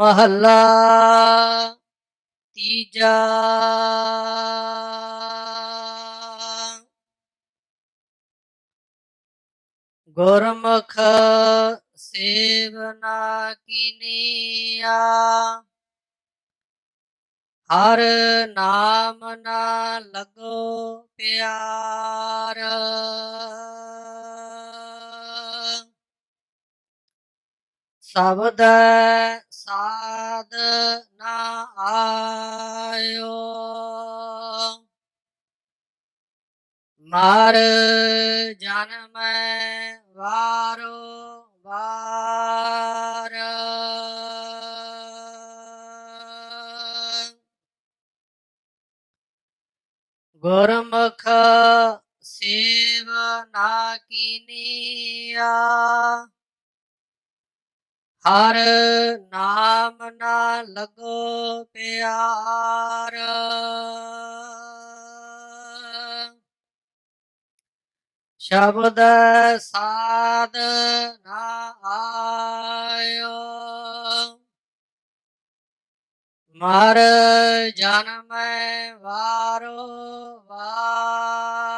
ਮਹੱਲਾ ਤੀਜਾ। ਗੁਰਮੁਖ ਸੇਵਨਾ ਕੀਨੀਆ। ਹਰ ਨਾਮ ਨਾ ਲਗੋ ਪਿਆਰ। ਸ਼ਬਦ ਸਾਧ ਨਾ ਆਇਓ। ਮਰ ਜਨਮ ਵਾਰੋ ਵਾਰ। ਗੁਰਮੁਖ ਸੇਵਨਾ ਕੀਨੀਆ। ਹਰ ਨਾਮ ਨਾ ਲਗੋ ਪਿਆਰ। ਸ਼ਬਦ ਸਾਧ ਨਾ ਆਇਓ। ਮਰ ਜਨਮ ਵਾਰੋ ਵਾਰ।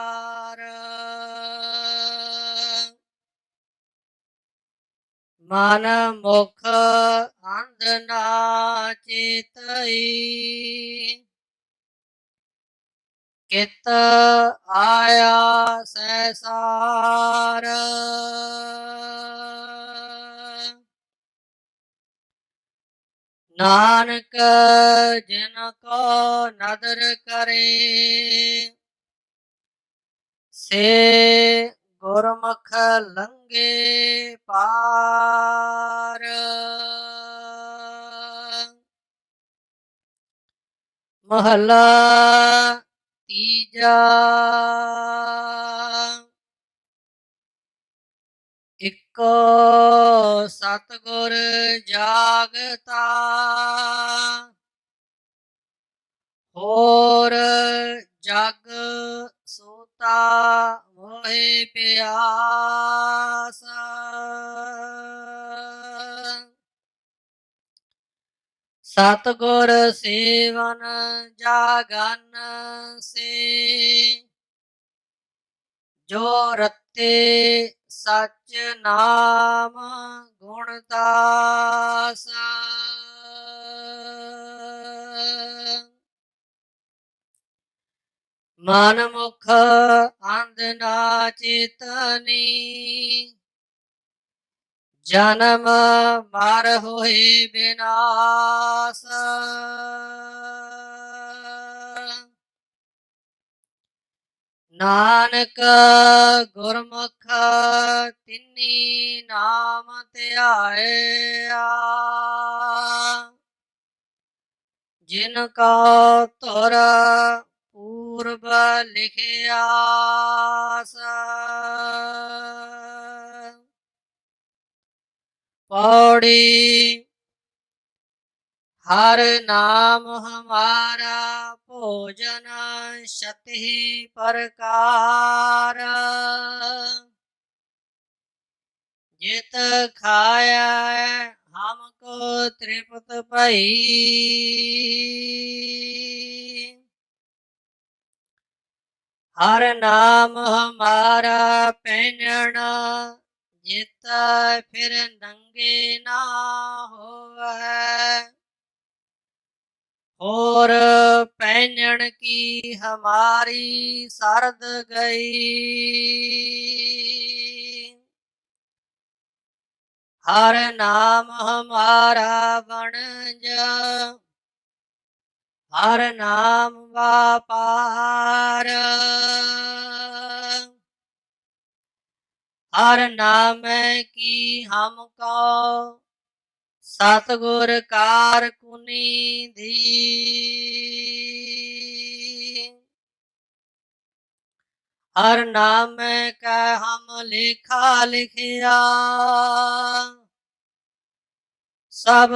ਮਨ ਮੁਖ ਅੰਧ ਨਾ ਚੇਤਈ। ਕਿਤ ਆਇਆ ਸੈਸਾਰ। ਨਾਨਕ ਜਿਨ ਕੋ ਨਦਰ ਕਰੇ ਸੇ ਗੁਰਮੁਖ ਲੰਗੇ ਪਾਰ। ਮਹਲਾ ਤੀਜਾ। ਇੱਕ ਸਤਗੁਰ ਜਾਗਤਾ। ਹੋਰ ਜਗ ਸੋਤਾ ਮੋਹਿ ਪਿਆਸ। ਸਤਗੁਰ ਸੇਵਨ ਜਾਗਨ ਸੇ। ਜੋ ਰਤੇ ਸਚ ਨਾਮ ਗੁਣ ਦਾਸ। ਮਨ ਮੁਖ ਅੰਧ ਨਾ ਚੇਤਨੀ। ਜਨਮ ਮਰ ਹੋਏ ਬਿਨਾਸ਼। ਨਾਨਕ ਗੁਰਮੁਖ ਤਿੰਨੀ ਨਾਮ ਧਿਆਇਆ ਜਿਨ ਕਾ ਧੁਰ ਪੂਰਬ ਲਿਖਿਆ ਪੌੜੀ ਹਰ ਨਾਮ ਹਮਾਰਾ ਭੋਜਨ ਸ਼ਤਿ ਪ੍ਰਕਾਰ। ਜਿਤ ਖਾਇਆ ਹਮਕੋ ਤ੍ਰਿਪਤ ਭਈ। ਹਰ ਨਾਮ ਹਮਾਰਾ ਪਹਿਨਣਾ ਜਿਤ ਫਿਰ ਨੰਗੇ ਨਾ ਹੋਵੇ। ਹੋਰ ਪਹਿਨਣ ਕੀ ਹਮਾਰੀ ਸਰਦ ਗਈ। ਹਰ ਨਾਮ ਹਮਾਰਾ ਵਣਜ ਹਰ ਨਾਮ ਵਾਪਾਰ। ਹਰ ਨਾਮ ਕੀ ਹਮ ਕੋ ਸਤਗੁਰ ਕਾਰ ਕੁਨੀ ਧੀ। ਹਰ ਨਾਮ ਕੈ ਹਮ ਲੇਖਾ ਲਿਖਿਆ ਸਭ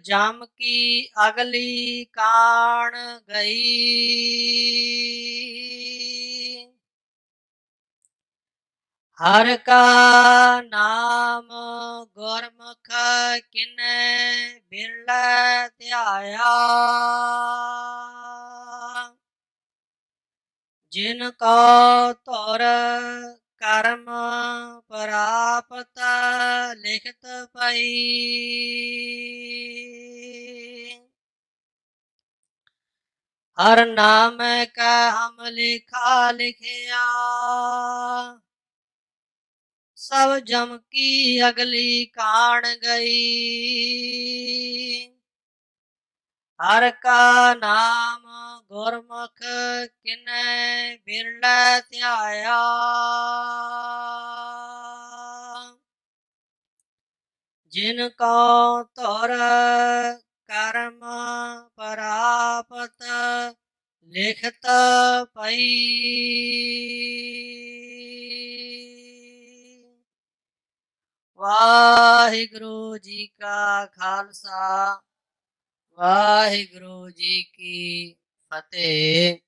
ਜਮ ਕੀ ਅਗਲੀ ਕਾਣ ਗਈ। ਹਰ ਕਾ ਨਾਮ ਗੁਰਮੁਖ ਕਿਨੈ ਬਿਰਲਾ ਧਿਆਇਆ। ਜਿਨ ਕੋ ਧੁਰ ਕਰਮ ਪ੍ਰਾਪਤ ਲਿਖਤ ਪਈ। ਹਰ ਨਾਮ ਕਾ ਹਮ ਲਿਖਾ ਲਿਖਿਆ। ਸਭ ਜਮ ਕੀ ਅਗਲੀ ਕਾਣ ਗਈ। ਹਰ ਕਾ ਨਾਮ ਗੁਰਮੁਖ ਕਿਨੈ ਬਿਰਲੇ ਧਿਆਇਆ। ਜਿਨ ਕੋ ਧੁਰ ਕਰਮ ਪ੍ਰਾਪਤ ਲਿਖਤ ਪਈ। ਵਾਹਿਗੁਰੂ ਜੀ ਕਾ ਖਾਲਸਾ, ਵਾਹਿਗੁਰੂ ਜੀ ਕੀ 把这。